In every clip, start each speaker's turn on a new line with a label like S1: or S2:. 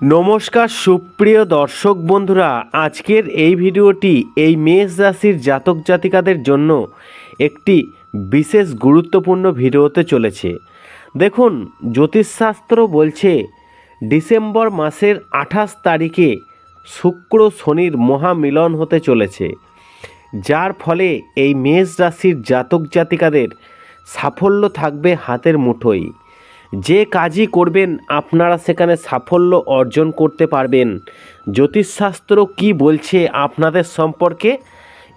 S1: নমস্কার, সুপ্রিয় দর্শক বন্ধুরা, আজকের এই ভিডিওটি এই মেষ রাশির জাতক জাতিকাদের জন্য একটি বিশেষ গুরুত্বপূর্ণ ভিডিওতে চলেছে। দেখুন, জ্যোতিষশাস্ত্র বলছে, ডিসেম্বর মাসের আঠাশ তারিখে শুক্র শনির মহামিলন হতে চলেছে। যার ফলে এই মেষ রাশির জাতক জাতিকাদের সাফল্য থাকবে হাতের মুঠোয়। যে কাজই করবেন, আপনারা সেখানে সাফল্য অর্জন করতে পারবেন। জ্যোতিষশাস্ত্র কি বলছে আপনাদের সম্পর্কে?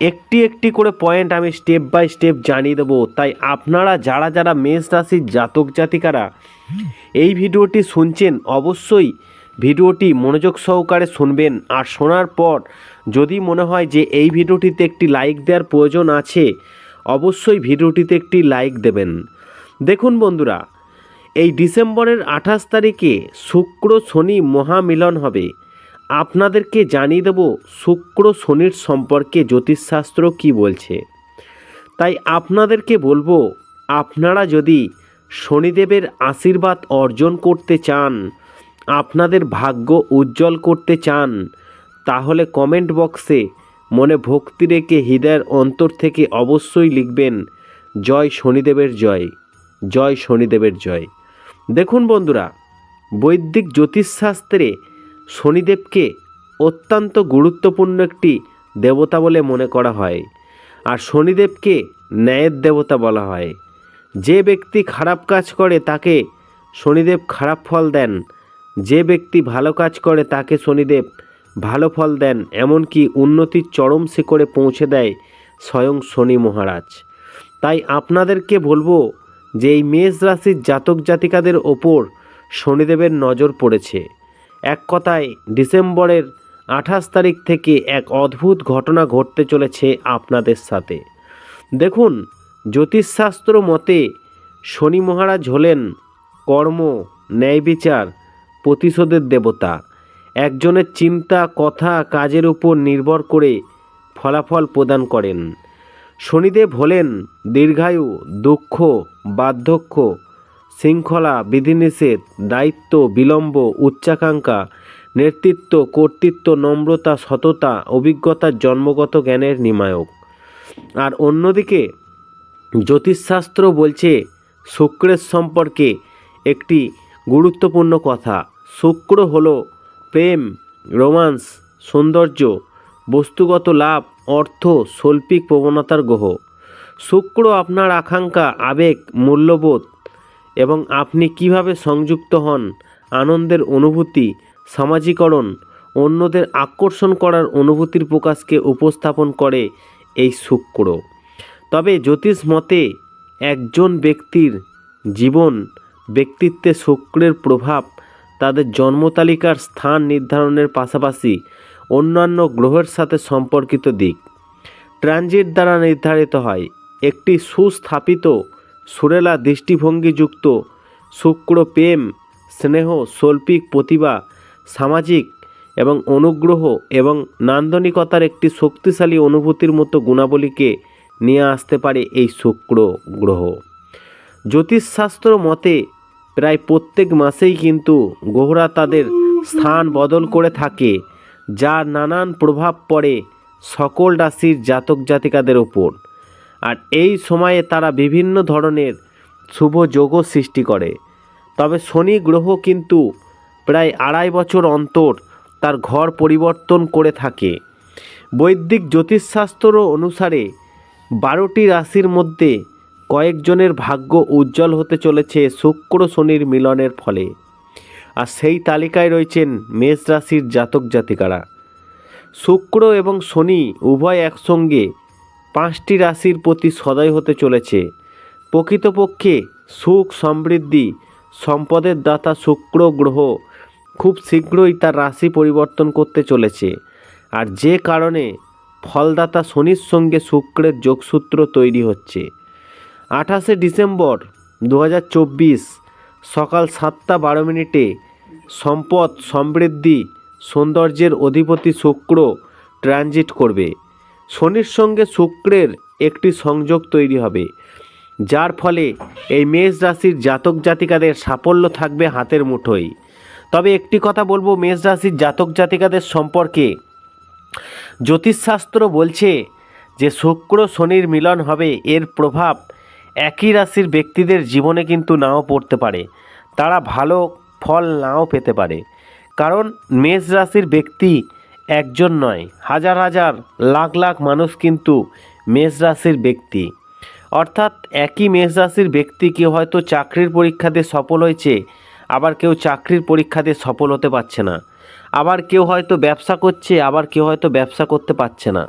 S1: একটি একটি করে পয়েন্ট আমি স্টেপ বাই স্টেপ জানিয়ে দেবো। তাই আপনারা যারা যারা মেষ রাশির জাতক জাতিকারা এই ভিডিওটি শুনছেন, অবশ্যই ভিডিওটি মনোযোগ সহকারে শুনবেন। আর শোনার পর যদি মনে হয় যে এই ভিডিওটিতে একটি লাইক দেওয়ার প্রয়োজন আছে, অবশ্যই ভিডিওটিতে একটি লাইক দেবেন। দেখুন বন্ধুরা এই ডিসেম্বরের আঠাশ তারিখে শুক্র শনি মহামিলন হবে। আপনাদেরকে জানিয়ে দেব শুক্র শনির সম্পর্কে জ্যোতিষশাস্ত্র কি বলছে। তাই আপনাদেরকে বলব, আপনারা যদি শনিদেবের আশীর্বাদ অর্জন করতে চান, আপনাদের ভাগ্য উজ্জ্বল করতে চান, তাহলে কমেন্ট বক্সে মনে ভক্তি রেখে হৃদয়ের অন্তর থেকে অবশ্যই লিখবেন, জয় শনিদেবের জয় জয় শনিদেবের জয়। দেখুন বন্ধুরা, বৈদিক জ্যোতিষশাস্ত্রে শনিদেবকে অত্যন্ত গুরুত্বপূর্ণ একটি দেবতা বলে মনে করা হয় আর শনিদেবকে ন্যায়ের দেবতা বলা হয়। যে ব্যক্তি খারাপ কাজ করে তাকে শনিদেব খারাপ ফল দেন, যে ব্যক্তি ভালো কাজ করে তাকে শনিদেব ভালো ফল দেন, এমনকি উন্নতির চরম শিখরে পৌঁছে দেয় স্বয়ং শনি মহারাজ। তাই আপনাদেরকে বলব যে এই মেষ রাশির জাতক জাতিকাদের ওপর শনিদেবের নজর পড়েছে। এক কথায়, ডিসেম্বরের আঠাশ তারিখ থেকে এক অদ্ভুত ঘটনা ঘটতে চলেছে আপনাদের সাথে। দেখুন, জ্যোতিষশাস্ত্র মতে শনি মহারাজ হলেন কর্ম, ন্যায় বিচার, প্রতিশোধের দেবতা। একজনের চিন্তা, কথা, কাজের উপর নির্ভর করে ফলাফল প্রদান করেন। শনিদেব হলেন দীর্ঘায়ু, দুঃখ, বার্ধক্য, শৃঙ্খলা, বিধিনিষেধ, দায়িত্ব, বিলম্ব, উচ্চাকাঙ্ক্ষা, নেতৃত্ব, কর্তৃত্ব, নম্রতা, সততা অভিজ্ঞতার জন্মগত জ্ঞানের নিমায়ক। আর অন্যদিকে জ্যোতিষশাস্ত্র বলছে, শুক্রের সম্পর্কে একটি গুরুত্বপূর্ণ কথা। শুক্র হলো প্রেম, রোমান্স, সৌন্দর্য বস্তুগত লাভ, অর্থ, শৈল্পিক প্রবণতার গ্রহ। শুক্র আপনার আকাঙ্ক্ষা, আবেগ, মূল্যবোধ এবং আপনি কীভাবে সংযুক্ত হন, আনন্দের অনুভূতি, সামাজিকরণ, অন্যদের আকর্ষণ করার অনুভূতির প্রকাশকে উপস্থাপন করে এই শুক্র। তবে জ্যোতিষ মতে, একজন ব্যক্তির জীবন, ব্যক্তিত্বে শুক্রের প্রভাব, তাদের জন্মতালিকার স্থান নির্ধারণের পাশাপাশি অন্যান্য গ্রহের সাথে সম্পর্কিত দিক। ট্রানজিট দ্বারা নির্ধারিত হয়, একটি সুস্থাপিত সুরেলা দৃষ্টিভঙ্গিযুক্ত শুক্র প্রেম, স্নেহ, শৈল্পিক প্রতিভা, সামাজিক এবং অনুগ্রহ এবং নান্দনিকতার একটি শক্তিশালী অনুভূতির মতো গুণাবলীকে নিয়ে আসতে পারে এই শুক্র গ্রহ। জ্যোতিষশাস্ত্র মতে, প্রায় প্রত্যেক মাসেই কিন্তু গ্রহরা তাদের স্থান বদল করে থাকে। যার নানান প্রভাব পড়ে সকল রাশির জাতক জাতিকাদের ওপর। আর এই সময়ে তারা বিভিন্ন ধরনের শুভ যোগও সৃষ্টি করে। তবে শনি গ্রহ কিন্তু প্রায় আড়াই বছর অন্তর তার ঘর পরিবর্তন করে থাকে। বৈদিক জ্যোতিষশাস্ত্র অনুসারে বারোটি রাশির মধ্যে কয়েকজনের ভাগ্য উজ্জ্বল হতে চলেছে শুক্র শনির মিলনের ফলে। আর সেই তালিকায় রয়েছেন মেষ রাশির জাতক জাতিকারা। শুক্র এবং শনি উভয় একসঙ্গে পাঁচটি রাশির প্রতি সদয় হতে চলেছে। প্রকৃতপক্ষে সুখ সমৃদ্ধি, সম্পদের দাতা শুক্র গ্রহ খুব শীঘ্রই তার রাশি পরিবর্তন করতে চলেছে। আর যে কারণে ফলদাতা শনির সঙ্গে শুক্রের যোগসূত্র তৈরি হচ্ছে। আঠাশে ডিসেম্বর দু হাজার চব্বিশ সকাল সাতটা বারো মিনিটে সম্পদ সমৃদ্ধি, সৌন্দর্যের অধিপতি শুক্র ট্রানজিট করবে। শনির সঙ্গে শুক্রের একটি সংযোগ তৈরি হবে, যার ফলে এই মেষ রাশির জাতক জাতিকাদের সাফল্য থাকবে হাতের মুঠোয়। তবে একটি কথা বলব, মেষ রাশির জাতক জাতিকাদের সম্পর্কে। জ্যোতিষশাস্ত্র বলছে যে, শুক্র শনির মিলন হবে, এর প্রভাব একই রাশির ব্যক্তিদের জীবনে কিন্তু নাও পড়তে পারে। তারা ভালো ফল নাও পেতে পারে। কারণ মেষ রাশির ব্যক্তি একজন নয়, হাজার হাজার, লাখ লাখ মানুষ কিন্তু মেষ রাশির ব্যক্তি। অর্থাৎ একই মেষ রাশির ব্যক্তি কেউ হয়তো চাকরির পরীক্ষাতে সফল হয়েছে, আবার কেউ চাকরির পরীক্ষাতে সফল হতে পারছে না। আবার কেউ হয়তো ব্যবসা করছে, আবার কেউ হয়তো ব্যবসা করতে পারছে না।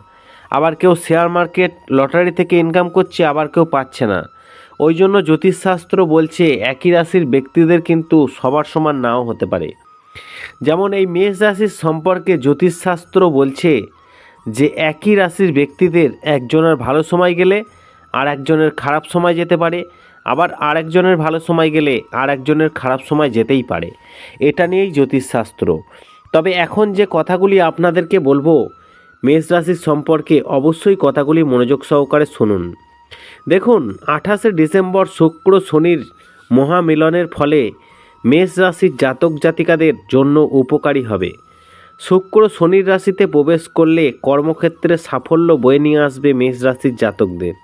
S1: আবার কেউ শেয়ার মার্কেট লটারি থেকে ইনকাম করছে, আবার কেউ পাচ্ছে না। ওই জন্য জ্যোতিষশাস্ত্র বলছে একই রাশির ব্যক্তিদের কিন্তু সবার সমান নাও হতে পারে। যেমন এই মেষ রাশির সম্পর্কে জ্যোতিষশাস্ত্র বলছে যে একই রাশির ব্যক্তিদের একজনের ভালো সময় গেলে আর একজনের খারাপ সময় যেতে পারে, আবার আরেকজনের ভালো সময় গেলে আর একজনের খারাপ সময় যেতেই পারে। এটা নিয়েই জ্যোতিষশাস্ত্র। তবে এখন যে কথাগুলি আপনাদেরকে বলব, মেষ রাশির সম্পর্কে অবশ্যই কথাগুলি মনোযোগ সহকারে শুনুন। দেখুন, আঠাশে ডিসেম্বর শুক্র শনির মহামিলনের ফলে মেষ রাশির জাতক জাতিকাদের জন্য উপকারী হবে। শুক্র শনির রাশিতে প্রবেশ করলে কর্মক্ষেত্রে সাফল্য বয়ে নিয়ে আসবে মেষ রাশির জাতকদের।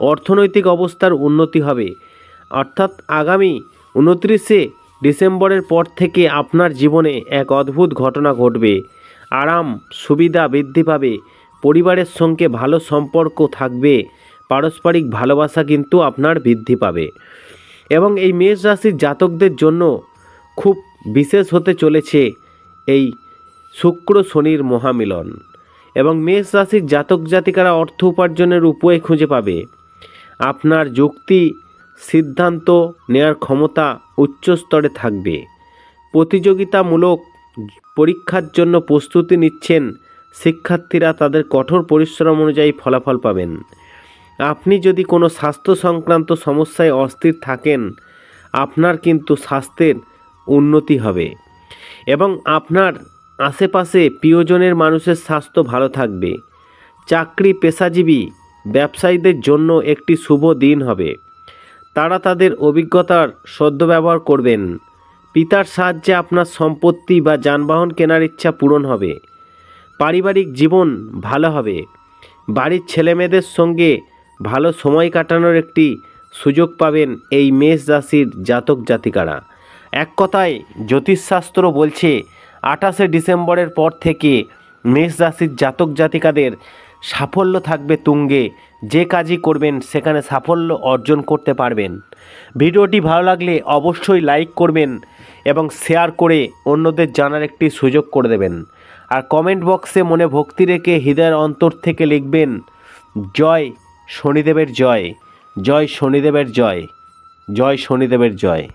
S1: অর্থনৈতিক অবস্থার উন্নতি হবে। অর্থাৎ আগামী উনত্রিশে ডিসেম্বরের পর থেকে আপনার জীবনে এক অদ্ভুত ঘটনা ঘটবে। আরাম, সুবিধা বৃদ্ধি পাবে। পরিবারের সঙ্গে ভালো সম্পর্ক থাকবে। পারস্পরিক ভালোবাসা কিন্তু আপনার বৃদ্ধি পাবে। এবং এই মেষ রাশির জাতকদের জন্য খুব বিশেষ হতে চলেছে এই শুক্র শনির মহামিলন। এবং মেষ রাশির জাতক জাতিকারা অর্থ উপার্জনের উপায় খুঁজে পাবে। আপনার যুক্তি, সিদ্ধান্ত নেয়ার ক্ষমতা উচ্চ স্তরে থাকবে। প্রতিযোগিতামূলক পরীক্ষার জন্য প্রস্তুতি নিচ্ছেন শিক্ষার্থীরা তাদের কঠোর পরিশ্রম অনুযায়ী ফলাফল পাবেন। আপনি যদি কোনো স্বাস্থ্য সংক্রান্ত সমস্যায় অস্থির থাকেন, আপনার কিন্তু স্বাস্থ্যের উন্নতি হবে এবং আপনার আশেপাশে প্রিয়জনের মানুষের স্বাস্থ্য ভালো থাকবে। চাকরি পেশাজীবী ব্যবসায়ীদের জন্য একটি শুভ দিন হবে। তারা তাদের অভিজ্ঞতার সদ্ব্যবহার করবেন। পিতার সাহায্যে আপনার সম্পত্তি বা যানবাহন কেনার ইচ্ছা পূরণ হবে। পারিবারিক জীবন ভালো হবে। বাড়ির ছেলেমেয়েদের সঙ্গে ভালো সময় কাটানোর একটি সুযোগ পাবেন এই মেষ রাশির জাতক জাতিকারা। এক কথায়, জ্যোতিষশাস্ত্র বলছে, আঠাশে ডিসেম্বরের পর থেকে মেষ রাশির জাতক জাতিকাদের সাফল্য থাকবে তুঙ্গে। যে কাজই করবেন, সেখানে সাফল্য অর্জন করতে পারবেন। ভিডিওটি ভালো লাগলে অবশ্যই লাইক করবেন এবং শেয়ার করে অন্যদের জানার একটি সুযোগ করে দেবেন। আর কমেন্ট বক্সে মনে ভক্তি রেখে হৃদয়ের অন্তর থেকে লিখবেন, জয় শনিদেবের জয় জয় শনিদেবের জয় জয় শনিদেবের জয়।